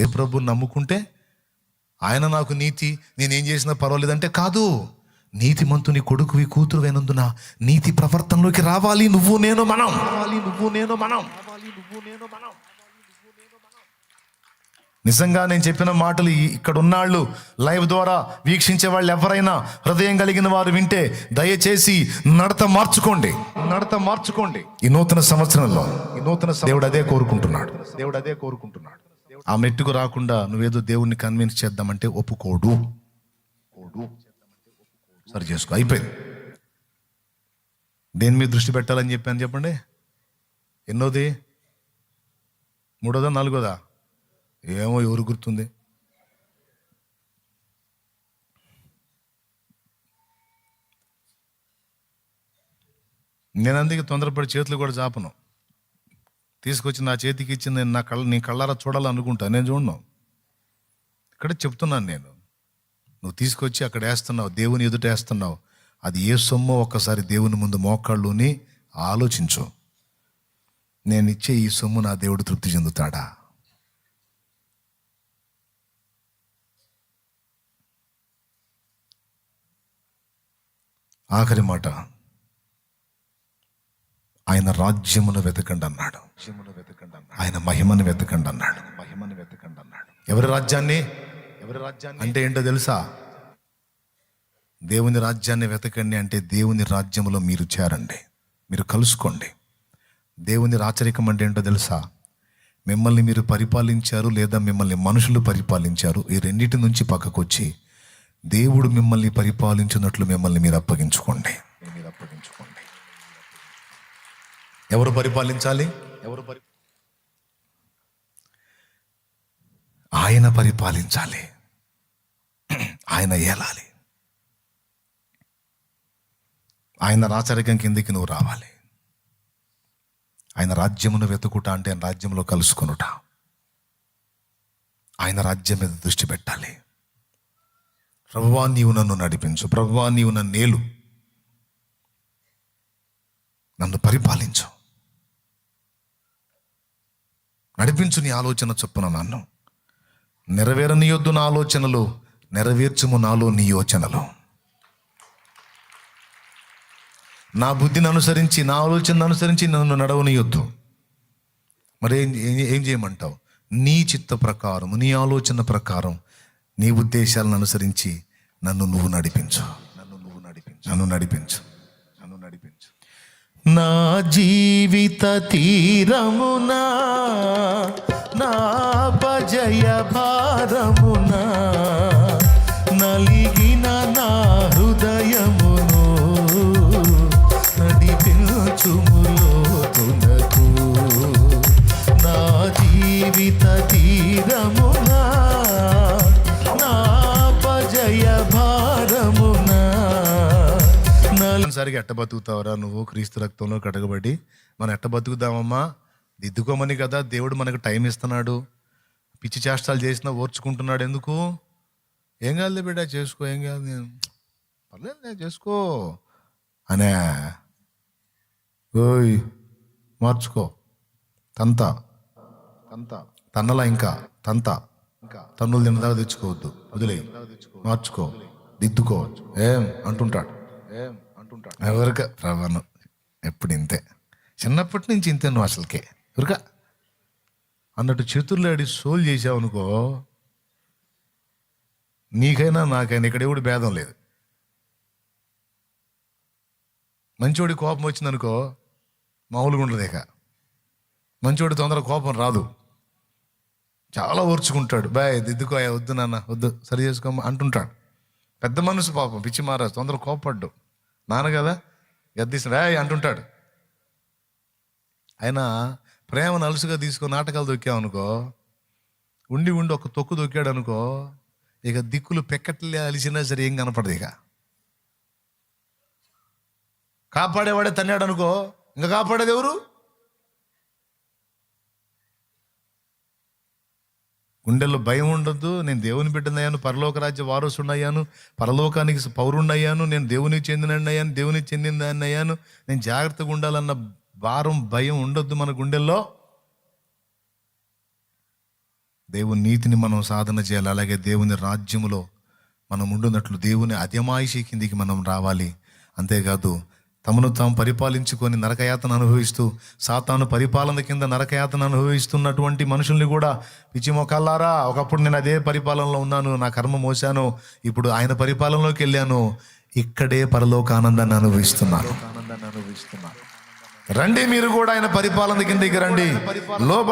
ఏ ప్రభు నమ్ముకుంటే ఆయన నాకు నీతి నేనేం చేసినా పర్వాలేదంటే కాదు. నీతిమంతుని కొడుకువి కూతురు అయినందున నీతి ప్రవర్తనలోకి రావాలి నువ్వు నేను మనం. రావాలి నువ్వు నేను మనం. నిజంగా నేను చెప్పిన మాటలు ఇక్కడ ఉన్నాళ్ళు లైవ్ ద్వారా వీక్షించే వాళ్ళు ఎవరైనా హృదయం కలిగిన వారు వింటే దయచేసి నడత మార్చుకోండి. నడత మార్చుకోండి. ఈ నూతన సంవత్సరంలో ఈ నూతన దేవుడు అదే కోరుకుంటున్నాడు. దేవుడు అదే కోరుకుంటున్నాడు. ఆ మెట్టుకు రాకుండా నువ్వేదో దేవుణ్ణి కన్విన్స్ చేద్దామంటే ఒప్పుకోడు. సరి చేసుకో. అయిపోయింది. దేని మీద దృష్టి పెట్టాలని చెప్పాను చెప్పండి? ఎన్నోది? మూడోదా నాలుగోదా? ఏమో ఎవరు గుర్తుంది? నేను అందుకే తొందరపడి చేతులు కూడా చాపను. తీసుకొచ్చి నా చేతికి ఇచ్చి నేను నా కళ్ళ నీ కళ్ళారా చూడాలనుకుంటా. నేను చూడను. ఇక్కడ చెప్తున్నాను నేను. నువ్వు తీసుకొచ్చి అక్కడ వేస్తున్నావు. దేవుని ఎదుట వేస్తున్నావు. అది ఏ సొమ్మో? ఒక్కసారి దేవుని ముందు మోకాళ్ళుని ఆలోచించు. నేను ఇచ్చే ఈ సొమ్ము నా దేవుడు తృప్తి చెందుతాడా? ఆఖరి మాట. ఆయన రాజ్యమును వెతకండి అన్నాడు. ఆయన మహిమను వెతకండి అన్నాడు. మహిమను వెతకండి అన్నాడు ఎవరి రాజ్యాన్ని ఎవరి రాజ్యాన్ని? అంటే ఏంటో తెలుసా? దేవుని రాజ్యాన్ని వెతకండి అంటే దేవుని రాజ్యములో మీరు చేరండి. మీరు కలుసుకోండి. దేవుని రాచరికం అంటే ఏంటో తెలుసా? మిమ్మల్ని మీరు పరిపాలించారు లేదా మిమ్మల్ని మనుషులు పరిపాలించారు ఈ రెండింటి నుంచి పక్కకొచ్చి దేవుడు మిమ్మల్ని పరిపాలించినట్లు మిమ్మల్ని మీరు అప్పగించుకోండి. ఎవరు పరిపాలించాలి? ఎవరు పరి ఆయన పరిపాలించాలి. ఆయన ఏలాలి. ఆయన రాచరికం కిందికి నువ్వు రావాలి. ఆయన రాజ్యమును వెతుకుట అంటే ఆయన రాజ్యంలో కలుసుకొనుట. ఆయన రాజ్యం మీద దృష్టి పెట్టాలి. ప్రభువా నీవు నన్ను నడిపించు. ప్రభువా నీవు నన్ను నేలు. నన్ను పరిపాలించు. నడిపించు నీ ఆలోచన చొప్పున నన్ను. నెరవేరనియొద్దు నా ఆలోచనలు నెరవేర్చుము నాలో నీ యోచనలు. నా బుద్ధిని అనుసరించి నా ఆలోచనను అనుసరించి నన్ను నడవనియొద్దు. మరి ఏం ఏం- చేయమంటావు? నీ చిత్త ప్రకారం నీ ఆలోచన ప్రకారం నీ ఉద్దేశాలను అనుసరించి నన్ను నువ్వు నడిపించు. నన్ను నువ్వు నడిపించు. నన్ను నడిపించు. నా జీవిత తీరమునా నా భజయ భారమునా నలిగిన నా హృదయమును నడిపించుములో నా జీవిత తీరమునా సరిగా ఎట్ట బతుకుతావరా నువ్వు? క్రీస్తు రక్తంలో కడగబడి మనం ఎట్ట బతుకుదామమ్మా? దిద్దుకోమని కదా దేవుడు మనకు టైం ఇస్తున్నాడు. పిచ్చి చేష్టాలు చేసినా ఓర్చుకుంటున్నాడు ఎందుకు? ఏం కాదు బిడ్డ చేసుకో ఏం కాదు నేను. పర్లేదు నేను చేసుకో. అనే. ఓయ్ మార్చుకో. తంత. తంత. తన్నలా ఇంకా. తంత. ఇంకా. తన్నులు తిన్నదాకా తెచ్చుకోవద్దు. వదిలే మార్చుకో. దిద్దుకో. ఏం? అంటుంటాడు. ఏం? అంటుంటాడు ఎవరిక రవను ఎప్పుడు ఇంతే చిన్నప్పటి నుంచి ఇంతే నువ్వు అసలుకే. ఎవరిక అన్నట్టు చేతుల్లో ఆడి సోల్ చేసావు అనుకో నీకైనా నాకైనా ఇక్కడ ఎవడు భేదం లేదు. మంచోడి కోపం వచ్చిందనుకో మామూలుగా ఉండదు ఇక. మంచోడి తొందర కోపం రాదు. చాలా ఓర్చుకుంటాడు. బాయ్ దిద్దుకో వద్దు నాన్న వద్దు సరి చేసుకోమా అంటుంటాడు. పెద్ద మనసు పాపం పిచ్చి మారాజు తొందర కోపడ్డు నాన్న కదా గద్దీసిన అంటుంటాడు. అయినా ప్రేమను అలుసుగా తీసుకొని నాటకాలు దొక్కామనుకో ఉండి ఉండి ఒక తొక్కు దొక్కాడు అనుకో ఇక దిక్కులు పెక్కట్లే అలిసినా సరే ఏం కనపడదు ఇక. కాపాడేవాడే తన్నాడు అనుకో ఇంకా కాపాడేది ఎవరు? గుండెల్లో భయం ఉండద్దు. నేను దేవుని బిడ్డనయ్యాను పరలోక రాజ్య వారసుడయ్యాను పరలోకానికి పౌరుణ్ణయ్యాను నేను దేవునికి చెందినయ్యాను దేవునికి చెందిన అయ్యాను నేను జాగ్రత్తగా ఉండాలన్న భారం భయం ఉండొద్దు మన గుండెల్లో. దేవుని నీతిని మనం సాధన చేయాలి. అలాగే దేవుని రాజ్యములో మనం ఉండున్నట్లు దేవుని అధమాయిషి కిందికి మనం రావాలి. అంతేకాదు తమను తాము పరిపాలించుకొని నరకయాతను అనుభవిస్తూ సాతాను పరిపాలన కింద నరకయాతను అనుభవిస్తున్నటువంటి మనుషుల్ని కూడా పిచ్చి మొక్కల్లారా ఒకప్పుడు నేను అదే పరిపాలనలో ఉన్నాను నా కర్మ మోసాను ఇప్పుడు ఆయన పరిపాలనలోకి వెళ్ళాను. ఇక్కడే పరలోక ఆనందాన్ని అనుభవిస్తున్నాను. రండి మీరు కూడా ఆయన పరిపాలన కిందకి రండి. లోప